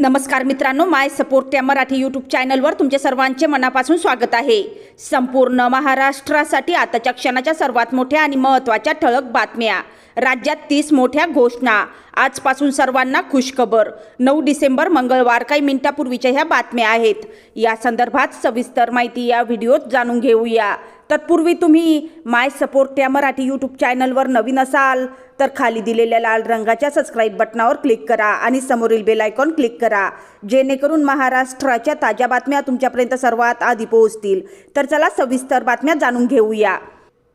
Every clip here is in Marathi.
नमस्कार मित्रांनो माय सपोर्ट त्या मराठी यूट्यूब चॅनलवर तुमचे सर्वांचे मनापासून स्वागत आहे. संपूर्ण महाराष्ट्रासाठी आताच्या क्षणाच्या सर्वात मोठ्या आणि महत्त्वाच्या ठळक बातम्या. राज्यात तीस मोठ्या घोषणा. आजपासून सर्वांना खुशखबर. नऊ डिसेंबर मंगळवार काही मिनिटापूर्वीच्या ह्या बातम्या आहेत. या संदर्भात सविस्तर माहिती या व्हिडिओत जाणून घेऊया. तत्पूर्वी तुम्ही माय सपोर्ट त्या मराठी यूट्यूब चॅनलवर नवीन असाल तर खाली दिलेल्या लाल रंगाच्या सबस्क्राईब बटनावर क्लिक करा आणि समोरील बेल आयकॉन क्लिक करा. जेणेकरून महाराष्ट्राच्या ताज्या बातम्या तुमच्यापर्यंत सर्वात आधी पोहोचतील. तर चला सविस्तर बातम्या जाणून घेऊया.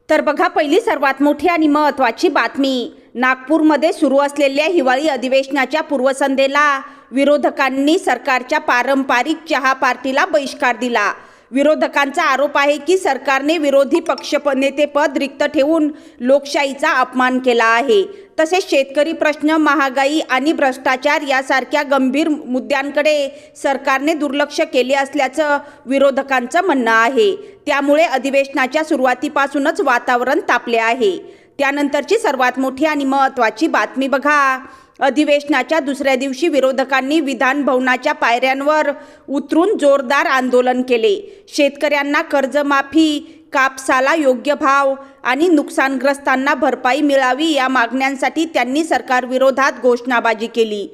तर बघा पहिली सर्वात मोठी आणि महत्त्वाची बातमी. नागपूरमध्ये सुरू असलेल्या हिवाळी अधिवेशनाच्या पूर्वसंध्येला विरोधकांनी सरकारच्या पारंपरिक चहा पार्टीला बहिष्कार दिला. विरोधकांचा आरोप आहे की सरकारने विरोधी पक्ष नेतेपद रिक्त ठेवून लोकशाहीचा अपमान केला आहे. तसेच शेतकरी प्रश्न महागाई आणि भ्रष्टाचार यासारख्या गंभीर मुद्द्यांकडे सरकारने दुर्लक्ष केले असल्याचं विरोधकांचं म्हणणं आहे. त्यामुळे अधिवेशनाच्या सुरुवातीपासूनच वातावरण तापले आहे. त्यानंतरची सर्वात मोठी आणि महत्त्वाची बातमी बघा. अधिवेशनाच्या दुसऱ्या दिवशी विरोधकांनी विधानभवनाच्या पायऱ्यांवर उतरून जोरदार आंदोलन केले. शेतकऱ्यांना कर्जमाफी कापसाला योग्य भाव आणि नुकसानग्रस्तांना भरपाई मिळावी या मागण्यांसाठी त्यांनी सरकारविरोधात घोषणाबाजी केली.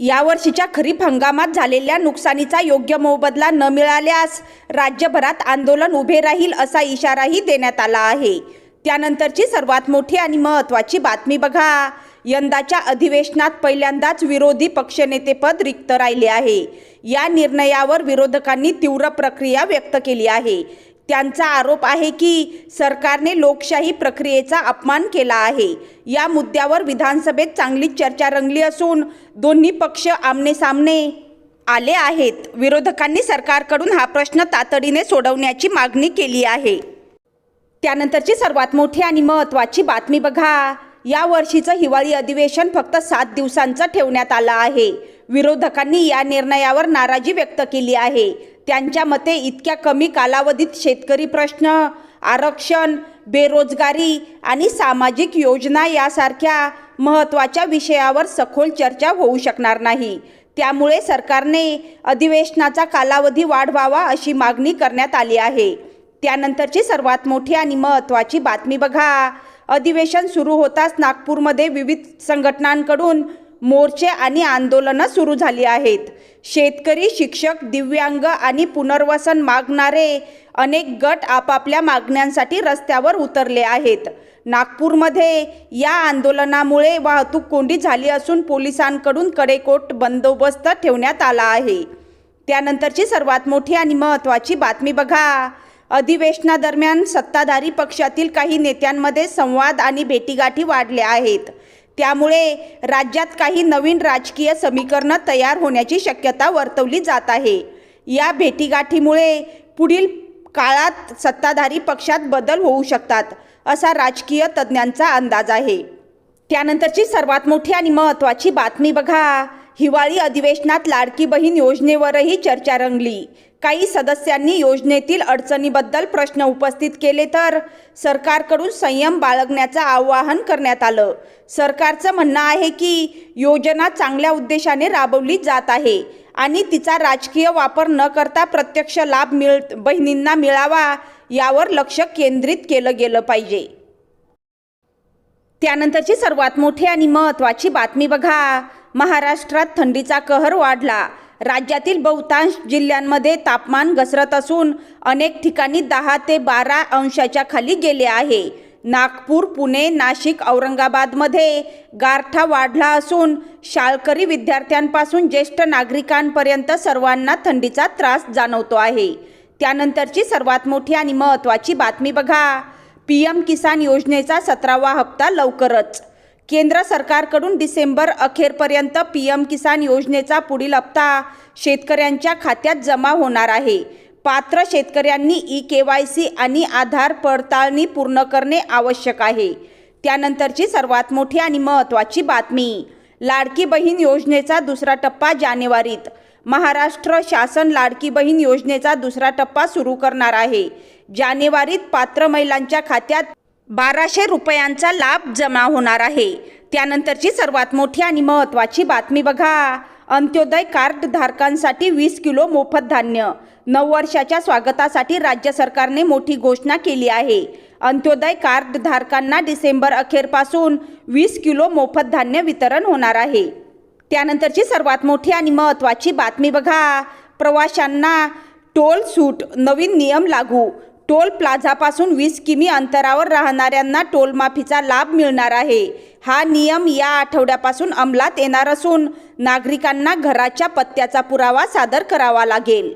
यावर्षीच्या खरीप हंगामात झालेल्या नुकसानीचा योग्य मोबदला न मिळाल्यास राज्यभरात आंदोलन उभे राहील असा इशाराही देण्यात आला आहे. त्यानंतरची सर्वात मोठी आणि महत्त्वाची बातमी बघा. यंदाच्या अधिवेशनात पहिल्यांदाच विरोधी पक्षनेतेपद रिक्त राहिले आहे. या निर्णयावर विरोधकांनी तीव्र प्रक्रिया व्यक्त केली आहे. त्यांचा आरोप आहे की सरकारने लोकशाही प्रक्रियेचा अपमान केला आहे. या मुद्द्यावर विधानसभेत चांगलीच चर्चा रंगली असून दोन्ही पक्ष आमनेसामने आले आहेत. विरोधकांनी सरकारकडून हा प्रश्न तातडीने सोडवण्याची मागणी केली आहे. त्यानंतरची सर्वात मोठी आणि महत्त्वाची बातमी बघा. या वर्षीचं हिवाळी अधिवेशन फक्त सात दिवसांचं ठेवण्यात आलं आहे. विरोधकांनी या निर्णयावर नाराजी व्यक्त केली आहे. त्यांच्या मते इतक्या कमी कालावधीत शेतकरी प्रश्न आरक्षण बेरोजगारी आणि सामाजिक योजना यासारख्या महत्त्वाच्या विषयावर सखोल चर्चा होऊ शकणार नाही. त्यामुळे सरकारने अधिवेशनाचा कालावधी वाढवावा अशी मागणी करण्यात आली आहे. त्यानंतरची सर्वात मोठी आणि महत्त्वाची बातमी बघा. अधिवेशन सुरू होताच नागपूरमध्ये विविध संघटनांकडून मोर्चे आणि आंदोलनं सुरू झाली आहेत. शेतकरी शिक्षक दिव्यांग आणि पुनर्वसन मागणारे अनेक गट आपापल्या मागण्यांसाठी रस्त्यावर उतरले आहेत. नागपूरमध्ये या आंदोलनामुळे वाहतूक कोंडी झाली असून पोलिसांकडून कडेकोट बंदोबस्त ठेवण्यात आला आहे. त्यानंतरची सर्वात मोठी आणि महत्त्वाची बातमी बघा. अधिवेशनादरम्यान सत्ताधारी पक्षातील काही नेत्यांमध्ये संवाद आणि भेटीगाठी वाढल्या आहेत. त्यामुळे राज्यात काही नवीन राजकीय समीकरणं तयार होण्याची शक्यता वर्तवली जात आहे. या भेटीगाठीमुळे पुढील काळात सत्ताधारी पक्षात बदल होऊ शकतात असा राजकीय तज्ज्ञांचा अंदाज आहे. त्यानंतरची सर्वात मोठी आणि महत्त्वाची बातमी बघा. हिवाळी अधिवेशनात लाडकी बहीण योजनेवरही चर्चा रंगली. काही सदस्यांनी योजनेतील अडचणीबद्दल प्रश्न उपस्थित केले तर सरकारकडून संयम बाळगण्याचं आवाहन करण्यात आलं. सरकारचं म्हणणं आहे की योजना चांगल्या उद्देशाने राबवली जात आहे आणि तिचा राजकीय वापर न करता प्रत्यक्ष लाभ मिळ बहिणींना मिळावा यावर लक्ष केंद्रित केलं गेलं पाहिजे. त्यानंतरची सर्वात मोठी आणि महत्त्वाची बातमी बघा. महाराष्ट्रात थंडीचा कहर वाढला. राज्यातील बहुतांश जिल्ह्यांमध्ये तापमान घसरत असून अनेक ठिकाणी दहा ते बारा अंशाच्या खाली गेले आहे. नागपूर पुणे नाशिक औरंगाबादमध्ये गारठा वाढला असून शाळकरी विद्यार्थ्यांपासून ज्येष्ठ नागरिकांपर्यंत सर्वांना थंडीचा त्रास जाणवतो आहे. त्यानंतरची सर्वात मोठी आणि महत्त्वाची बातमी बघा. पी एम किसान योजनेचा सतरावा हप्ता लवकरच. केंद्र सरकारकडून डिसेंबर अखेरपर्यंत पी एम किसान योजनेचा पुढील हप्ता शेतकऱ्यांच्या खात्यात जमा होणार आहे. पात्र शेतकऱ्यांनी ई के वाय सी आणि आधार पडताळणी पूर्ण करणे आवश्यक आहे. त्यानंतरची सर्वात मोठी आणि महत्त्वाची बातमी लाडकी बहीण योजनेचा दुसरा टप्पा जानेवारीत. महाराष्ट्र शासन लाडकी बहीण योजनेचा दुसरा टप्पा सुरू करणार आहे. जानेवारीत पात्र महिलांच्या खात्यात बाराशे रुपयांचा लाभ जमा होणार आहे. त्यानंतरची सर्वात मोठी आणि महत्त्वाची बातमी बघा. अंत्योदय कार्ड धारकांसाठी वीस किलो मोफत धान्य. नऊ वर्षाच्या स्वागतासाठी राज्य सरकारने मोठी घोषणा केली आहे. अंत्योदय कार्ड धारकांना डिसेंबर अखेरपासून वीस किलो मोफत धान्य वितरण होणार आहे. त्यानंतरची सर्वात मोठी आणि महत्त्वाची बातमी बघा. प्रवाशांना टोल सूट नवीन नियम लागू. टोल प्लाझापासून वीस किमी अंतरावर राहणाऱ्यांना टोलमाफीचा लाभ मिळणार आहे. हा नियम या आठवड्यापासून अंमलात येणार असून नागरिकांना घराच्या पत्त्याचा पुरावा सादर करावा लागेल.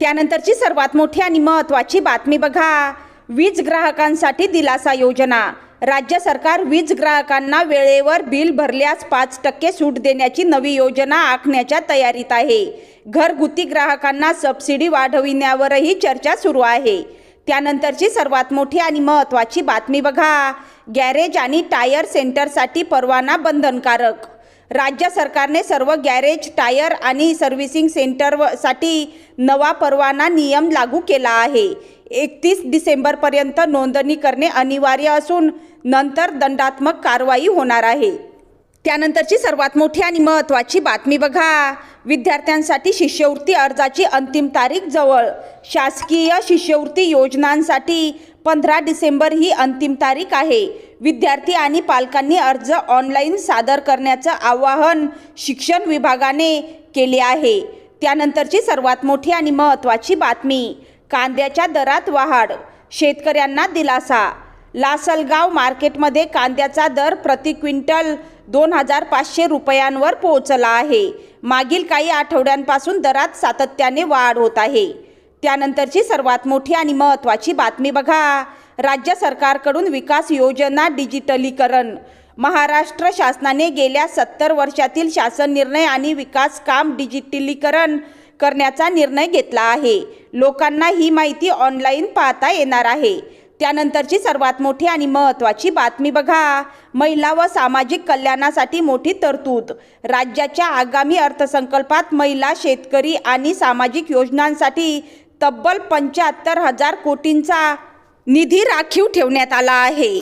त्यानंतरची सर्वात मोठी आणि महत्त्वाची बातमी बघा. वीज ग्राहकांसाठी दिलासा योजना. राज्य सरकार वीज ग्राहकांना वेळेवर बिल भरल्यास पाच टक्के सूट देण्याची नवी योजना आखण्याच्या तयारीत आहे. घरगुती ग्राहकांना सबसिडी वाढविण्यावरही चर्चा सुरू आहे. त्यानंतरची सर्वात मोठी आणि महत्त्वाची बातमी बघा. गॅरेज आणि टायर सेंटरसाठी परवाना बंधनकारक. राज्य सरकारने सर्व गॅरेज टायर आणि सर्व्हिसिंग सेंटरसाठी नवा परवाना नियम लागू केला आहे. एकतीस डिसेंबरपर्यंत नोंदणी करणे अनिवार्य असून नंतर दंडात्मक कारवाई होणार आहे. त्यानंतरची सर्वात मोठी आणि महत्त्वाची बातमी बघा. विद्यार्थ्यांसाठी शिष्यवृत्ती अर्जाची अंतिम तारीख जवळ. शासकीय शिष्यवृत्ती योजनांसाठी पंधरा डिसेंबर ही अंतिम तारीख आहे. विद्यार्थी आणि पालकांनी अर्ज ऑनलाईन सादर करण्याचं आवाहन शिक्षण विभागाने केले आहे. त्यानंतरची सर्वात मोठी आणि महत्त्वाची बातमी कांद्याच्या दरात वाढ शेतकऱ्यांना दिलासा. लासलगाव मार्केटमध्ये कांद्याचा दर प्रति क्विंटल दोन हजार पाचशे रुपयांवर पोहोचला आहे. मागील काही आठवड्यांपासून दरात सातत्याने वाढ होत आहे. त्यानंतरची सर्वात मोठी आणि महत्त्वाची बातमी बघा. राज्य सरकारकडून विकास योजना डिजिटलीकरण. महाराष्ट्र शासनाने गेल्या सत्तर वर्षातील शासन निर्णय आणि विकास काम डिजिटलीकरण करण्याचा निर्णय घेतला आहे. लोकांना ही माहिती ऑनलाईन पाहता येणार आहे. त्यानंतरची सर्वात मोठी आणि महत्त्वाची बातमी बघा. महिला व सामाजिक कल्याणासाठी मोठी तरतूद. राज्याच्या आगामी अर्थसंकल्पात महिला शेतकरी आणि सामाजिक योजनांसाठी तब्बल पंच्याहत्तर हजार कोटींचा निधी राखीव ठेवण्यात आला आहे.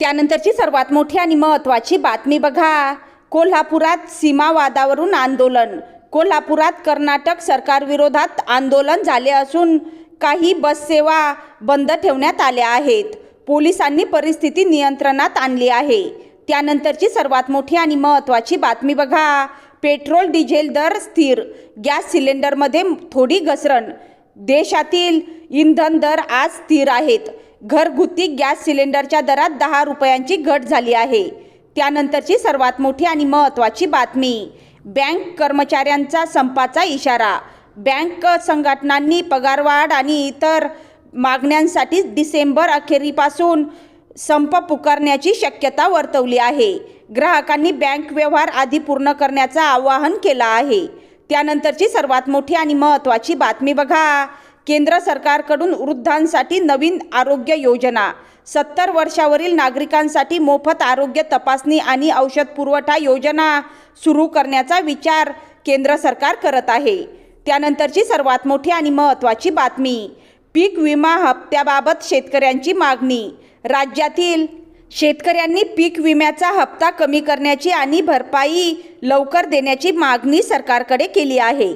त्यानंतरची सर्वात मोठी आणि महत्त्वाची बातमी बघा. कोल्हापुरात सीमावादावरून आंदोलन. कोल्हापुरात कर्नाटक सरकारविरोधात आंदोलन झाले असून काही बससेवा बंद ठेवण्यात आल्या आहेत. पोलिसांनी परिस्थिती नियंत्रणात आणली आहे. त्यानंतरची सर्वात मोठी आणि महत्त्वाची बातमी बघा. पेट्रोल डिझेल दर स्थिर. गॅस सिलेंडरमध्ये थोडी घसरण. देशातील इंधन दर आज स्थिर आहेत. घरगुती गॅस सिलेंडरच्या दरात दहा रुपयांची घट झाली आहे. त्यानंतरची सर्वात मोठी आणि महत्त्वाची बातमी. बँक कर्मचाऱ्यांचा संपाचा इशारा. बँक संघटनांनी पगारवाढ आणि इतर मागण्यांसाठी डिसेंबर अखेरीपासून संप पुकारण्याची शक्यता वर्तवली आहे. ग्राहकांनी बँक व्यवहार आधी पूर्ण करण्याचं आवाहन केलं आहे. त्यानंतरची सर्वात मोठी आणि महत्त्वाची बातमी बघा. केंद्र सरकारकडून वृद्धांसाठी नवीन आरोग्य योजना. सत्तर वर्षावरील नागरिकांसाठी मोफत आरोग्य तपासणी आणि औषध पुरवठा योजना सुरू करण्याचा विचार केंद्र सरकार करत आहे. त्यानंतरची सर्वात मोठी आणि महत्त्वाची बातमी पीक विमा हप्त्याबाबत शेतकऱ्यांची मागणी. राज्यातील शेतकऱ्यांनी पीक विम्याचा हप्ता कमी करण्याची आणि भरपाई लवकर देण्याची मागणी सरकारकडे केली आहे.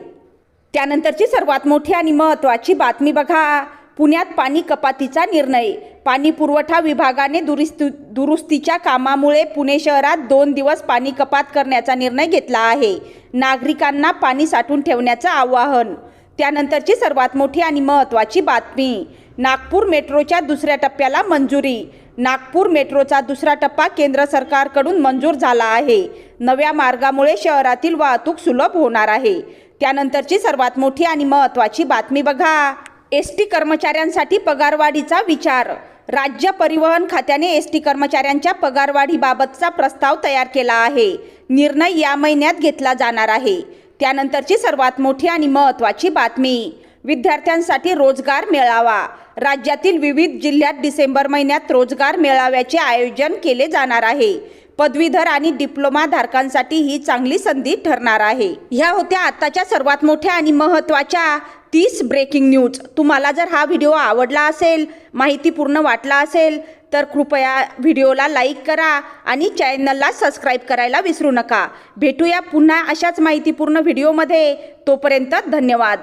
त्यानंतरची सर्वात मोठी आणि महत्त्वाची बातमी बघा. पुण्यात पाणी कपातीचा निर्णय. पाणी पुरवठा विभागाने दुरुस्ती दुरुस्तीच्या कामामुळे पुणे शहरात दोन दिवस पाणी कपात करण्याचा निर्णय घेतला आहे. नागरिकांना पाणी साठवून ठेवण्याचं आवाहन. त्यानंतरची सर्वात मोठी आणि महत्त्वाची बातमी नागपूर मेट्रोच्या दुसऱ्या टप्प्याला मंजुरी. नागपूर मेट्रोचा दुसरा टप्पा केंद्र सरकारकडून मंजूर झाला आहे. नव्या मार्गामुळे शहरातील वाहतूक सुलभ होणार आहे. त्यानंतरची सर्वात मोठी आणि महत्त्वाची बातमी बघा. एस टी कर्मचाऱ्यांसाठी पगारवाढीचा विचार. राज्य परिवहन खात्याने एस टी कर्मचाऱ्यांच्या पगारवाढीबाबतचा प्रस्ताव तयार केला आहे. निर्णय या महिन्यात घेतला जाणार आहे. त्यानंतरची सर्वात मोठी आणि महत्त्वाची बातमी विद्यार्थ्यांसाठी रोजगार मेळावा. राज्यातील विविध जिल्ह्यात डिसेंबर महिन्यात रोजगार मेळाव्याचे आयोजन केले जाणार आहे. पदवीधर आणि डिप्लोमा धारकांसाठी ही चांगली संधी ठरणार आहे. ह्या होत्या आताच्या सर्वात मोठ्या आणि महत्त्वाच्या तीस ब्रेकिंग न्यूज तुम्हाला जर हा व्हिडिओ आवडला असेल माहितीपूर्ण वाटला असेल तर कृपया व्हिडिओला लाईक करा आणि चॅनलला सबस्क्राईब करायला विसरू नका. भेटूया पुन्हा अशाच माहितीपूर्ण व्हिडिओमध्ये तोपर्यंत धन्यवाद.